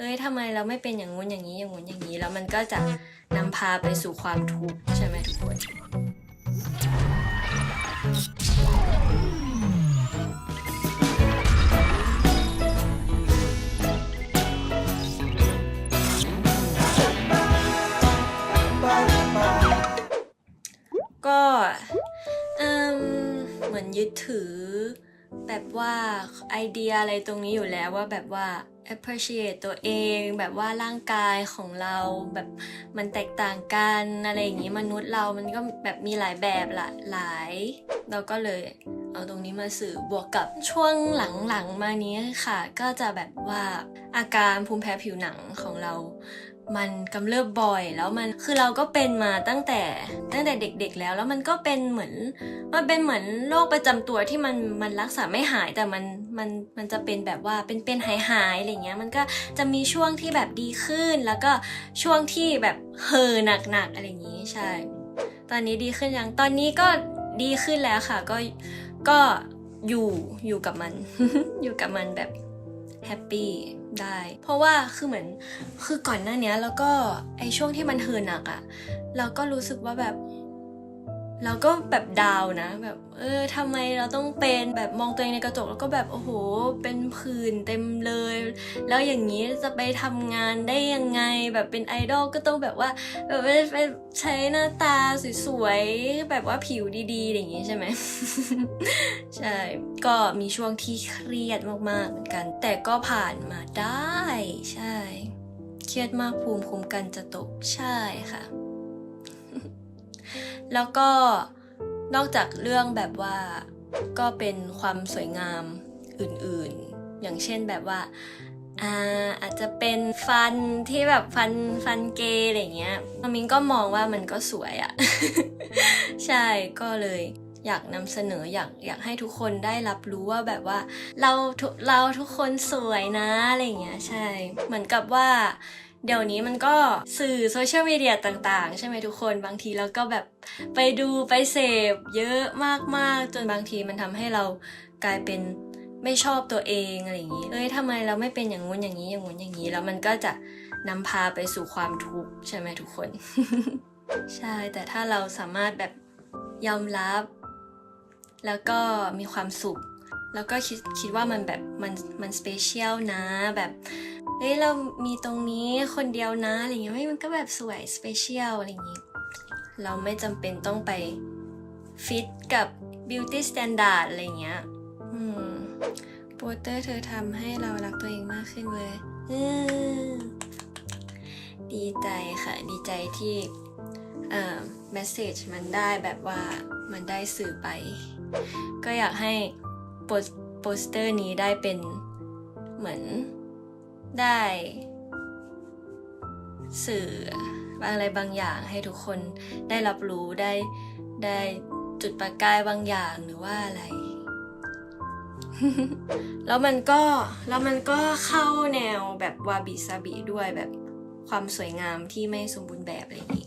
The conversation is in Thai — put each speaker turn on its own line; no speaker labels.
เอ้ยทำไมเราไม่เป็นอย่างงู้นอย่างนี้อย่างงู้นอย่างนี้ แล้วมันก็จะนำพาไปสู่ความทุกข์ใช่ไหมทุกคนก็เอิ่มเหมือนยึดถือแบบว่าไอเดียอะไรตรงนี้อยู่แล้วว่าแบบว่า appreciate ตัวเอง แบบว่าร่างกายของเราแบบมันแตกต่างกันอะไรอย่างนี้มนุษย์เรามันก็แบบมีหลายแบบละหลาย เราก็เลยเอาตรงนี้มาสื่อบวกกับช่วงหลังๆมานี้ค่ะ ก็จะแบบว่าอาการภูมิแพ้ผิวหนังของเรา มันกำเริบบ่อยแล้วมันคือเราก็เป็นมาตั้งแต่ตั้งแต่เด็กๆแล้ว แล้วมันก็เป็นเหมือนมันเป็นเหมือนโรคประจำตัวที่มันมันรักษาไม่หายแต่มัน มันมันจะเป็นแบบว่าเป็นเป็นหายหายๆอะไรเงี้ย มันก็จะมีช่วงที่แบบดีขึ้น แล้วก็ช่วงที่แบบเฮอหนักๆอะไรอย่างงี้ใช่ ตอนนี้ดีขึ้นยังตอนนี้ก็ดีขึ้นแล้วค่ะก็ก็อยู่อยู่กับมัน อยู่กับมันแบบแฮปปี้ได้ เพราะว่าคือเหมือนคือก่อนหน้านี้แล้วก็ไอช่วงที่มันเฮิร์หนักอะเราก็รู้สึกว่าแบบ เราก็แบบดาวนะ แบบเออทำไมเราต้องเป็นแบบมองตัวเองในกระจกแล้วก็แบบโอ้โห เป็นผื่นเต็มเลย แล้วอย่างนี้จะไปทำงานได้ยังไงแบบเป็นไอดอลก็ต้องแบบว่าแบบไปใช้หน้าตาสวยๆแบบว่าผิวดีๆอย่างนี้ใช่ไหมใช่ก็มีช่วงที่เครียดมากๆเหมือนกัน แต่ก็ผ่านมาได้ ใช่ เครียดมากภูมิคุ้มกันจะตกใช่ค่ะ แล้วก็นอกจากเรื่องแบบว่าก็เป็นความสวยงามอื่นๆ อย่างเช่นแบบว่าอาอาจจะเป็นฟันที่แบบฟันฟันเกย์อะไรเงี้ยมินก็มองว่ามันก็สวยอะ ใช่ก็เลยอยากนำเสนออยากอยากให้ทุกคนได้รับรู้ว่าแบบว่า เราเราทุกคนสวยนะอะไรเงี้ยใช่ เหมือนกับว่า เดี๋ยวนี้มันก็สื่อโซเชียลมีเดียต่างๆ ใช่ไหมทุกคนบางทีเราก็แบบไปดูไปเสพเยอะมากๆ จนบางทีมันทำให้เรากลายเป็นไม่ชอบตัวเองอะไรอย่างนี้ เอ้ยทำไมเราไม่เป็นอย่างงู้นอย่างนี้อย่างงู้นอย่างนี้ แล้วมันก็จะนำพาไปสู่ความทุกข์ใช่ไหมทุกคน ใช่ แต่ถ้าเราสามารถแบบยอมรับ แล้วก็มีความสุข แล้วก็คิดคิดว่ามันแบบมันมันสเปเชียลนะแบบเฮ้ยเรามีตรงนี้คนเดียวนะอะไรเงี้ยเฮ้ยมันก็แบบสวยสเปเชียลอะไรอย่างงี้ เราไม่จำเป็นต้องไปฟิตกับบิวตี้สแตนดาร์ดอะไรเงี้ย อืมโปสเตอร์เธอทำให้เรารักตัวเองมากขึ้นเลยดีใจค่ะ ดีใจที่เอ่อเมสเซจมันได้แบบว่ามันได้สื่อไป ก็อยากให้ โปสเตอร์นี้ได้เป็นเหมือนได้สื่อบางอะไรบางอย่างให้ทุกคนได้รับรู้ได้ได้จุดประกายบางอย่างหรือว่าอะไร แล้วมันก็แล้วมันก็เข้าแนวแบบวาบิซาบิด้วยแบบความสวยงามที่ไม่สมบูรณ์แบบอะไรอย่างนี้